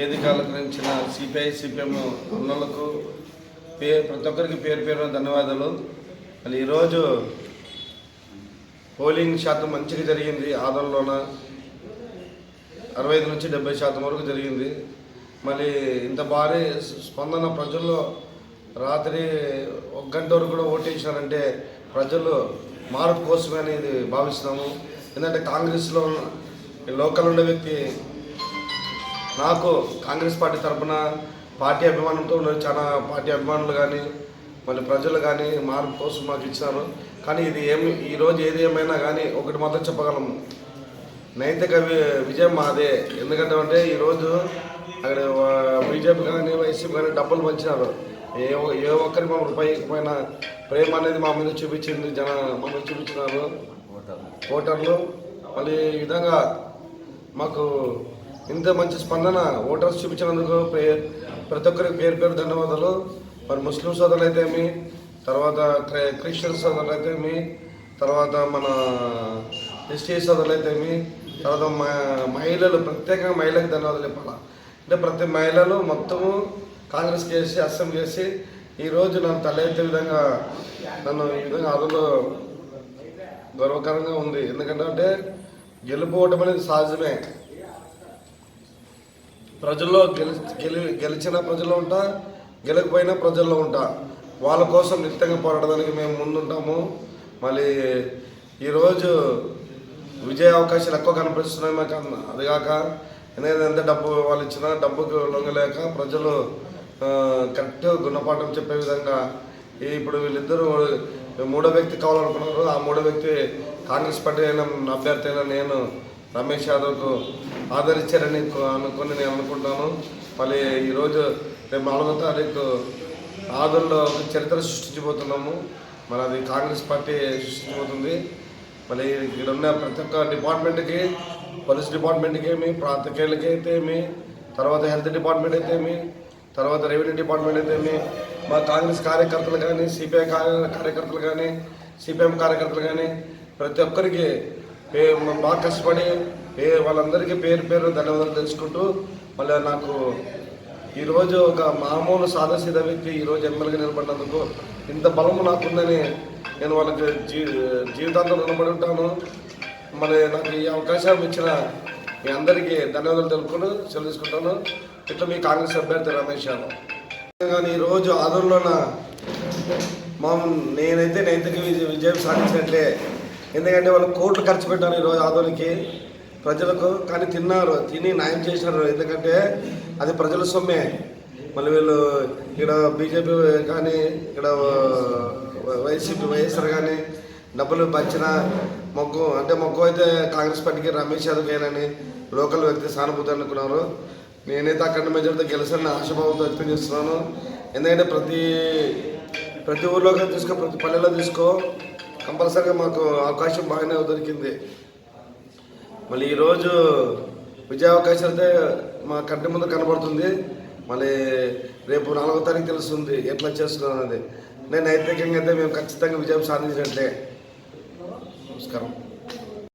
అలంకరించిన CPI CPM అన్నలకు pay ప్రతి ఒక్కరికి పేరు పేరున ధన్యవాదాలు. మళ్ళీ ఈరోజు పోలింగ్ శాతం మంచిగా జరిగింది ఆదంలోన అరవై ఐదు నుంచి డెబ్బై శాతం వరకు జరిగింది. మళ్ళీ ఇంత భారీ స్పందన ప్రజల్లో రాత్రి ఒక గంట వరకు కూడా ఓటేసినారంటే ప్రజలు మార్పు కోసమే అనేది భావిస్తున్నాము. ఎందుకంటే కాంగ్రెస్లో లోకల్ ఉండే వ్యక్తి నాకు కాంగ్రెస్ పార్టీ తరఫున పార్టీ అభిమానంతో చాలా పార్టీ అభిమానులు కానీ మళ్ళీ ప్రజలు కానీ మార్పు కోసం మాకు ఇచ్చినారు. కానీ ఇది ఏమి ఈరోజు ఏది ఏమైనా కానీ ఒకటి మాత్రం చెప్పగలము నైతిక విజయం మాదే. ఎందుకంటే అంటే ఈరోజు అక్కడ బీజేపీ కానీ వైసీపీ కానీ డబ్బులు పంచినారు. ఏ ఏ ఒక్కరి మా రూపాయి పైన ప్రేమ అనేది మా మీద చూపించింది జన మా మీద చూపించినారు. ఓటర్లు. మళ్ళీ ఈ విధంగా మాకు ఇంత మంచి స్పందన ఓటర్స్ చూపించినందుకు ప్రతి ఒక్కరికి పేరు పేరు ధన్యవాదాలు. మరి ముస్లిం సోదరులు అయితేమి తర్వాత క్రిస్టియన్ సోదరులు అయితే తర్వాత మన ఎస్టీ సోదరులు అయితే తర్వాత మహిళలు ప్రత్యేకంగా మహిళలకు ధన్యవాదాలు చెప్పాలా? అంటే ప్రతి మహిళలు మొత్తము కాంగ్రెస్ చేసి అస్సం చేసి ఈరోజు నన్ను తలెత్తే విధంగా నన్ను ఈ విధంగా అదులో గర్వకరంగా ఉంది. ఎందుకంటే అంటే గెలుపు ఓటమి అనేది సహజమే. ప్రజల్లో గెలి గెలి గెలిచిన ప్రజల్లో ఉంటా గెలకపోయినా ప్రజల్లో ఉంటా. వాళ్ళ కోసం నిత్యంగా పోరాడడానికి మేము ముందుంటాము. మళ్ళీ ఈరోజు విజయ అవకాశాలు ఎక్కువ కనిపిస్తున్నాయి మాకు అదిగాక అది ఎందుకంటే ఎంత డబ్బు వాళ్ళు ఇచ్చినా డబ్బుకు లొంగలేక ప్రజలు కరెక్ట్ గుణపాఠం చెప్పే విధంగా ఇప్పుడు వీళ్ళిద్దరూ మూడో వ్యక్తి కావాలనుకున్నారు. ఆ మూడో వ్యక్తి కాంగ్రెస్ పార్టీ అయిన అభ్యర్థి అయినా నేను రమేష్ యాదవ్కు ఆదరించారని అనుకుని నేను అనుకుంటాను. మళ్ళీ ఈరోజు రేపు నాలుగో తారీఖు ఆదుల్లో ఒక చరిత్ర సృష్టించబోతున్నాము. మరి అది కాంగ్రెస్ పార్టీ సృష్టించబోతుంది. మళ్ళీ ఇక్కడ ఉన్న ప్రతి ఒక్క డిపార్ట్మెంట్కి పోలీస్ డిపార్ట్మెంట్కి ఏమి ప్రాంతకేళ్ళకి అయితే ఏమి తర్వాత హెల్త్ డిపార్ట్మెంట్ అయితే ఏమి తర్వాత రెవెన్యూ డిపార్ట్మెంట్ అయితే ఏమి మా కాంగ్రెస్ కార్యకర్తలు కానీ సిపిఐ కార్యకర్తలు కానీ సిపిఎం కార్యకర్తలు కానీ ప్రతి ఒక్కరికి బాగా కష్టపడి వాళ్ళందరికీ పేరు పేరు ధన్యవాదాలు తెలుసుకుంటూ మళ్ళీ నాకు ఈరోజు ఒక మామూలు సాదాసీద వ్యక్తి ఈరోజు ఎమ్మెల్యేగా నిలబడినందుకు ఇంత బలము నాకుందని నేను వాళ్ళకి జీ జీవితాంతం రుణపడి ఉంటాను. మరి నాకు ఈ అవకాశం ఇచ్చిన మీ అందరికీ ధన్యవాదాలు తెలుపుకుంటూ సెలవు తీసుకుంటాను. ఇట్లా మీ కాంగ్రెస్ అభ్యర్థి రమేష్ యాదవ్. కానీ ఈరోజు ఆదరణలో మా నేనైతే నైతిక విజయ విజయం సాధించినట్లే ఎందుకంటే వాళ్ళు కోట్లు ఖర్చు పెట్టారు ఈరోజు ఆదోనికి. ప్రజలకు కానీ తిన్నారు తిని న్యాయం చేసినారు. ఎందుకంటే అది ప్రజల సొమ్మే. మళ్ళీ వీళ్ళు ఇక్కడ బీజేపీ కానీ ఇక్కడ వైసీపీ వైఎస్ఆర్ కానీ డబ్బులు పంచిన మొక్కు అంటే మొక్కు అయితే కాంగ్రెస్ పార్టీకి రమేష్ యాదవ్ లోకల్ వ్యక్తి సానుభూతి అనుకున్నారు. నేనైతే అక్కడ మెజార్టీతో గెలిచిన ఆశాభావంతో వ్యక్తం చేస్తున్నాను. ఎందుకంటే ప్రతి ప్రతి ఊర్లోకి తీసుకో ప్రతి పల్లెలో తీసుకో. కంపల్సరీగా మాకు అవకాశం బాగానే దొరికింది. మళ్ళీ ఈరోజు విజయ అవకాశం అయితే మా కంటి ముందు కనబడుతుంది. మళ్ళీ రేపు నాలుగో తారీఖు తెలుస్తుంది ఎట్లా చేస్తున్నాం అనేది. నేను నైతికంగా అయితే మేము ఖచ్చితంగా విజయం సాధించినట్లే. నమస్కారం.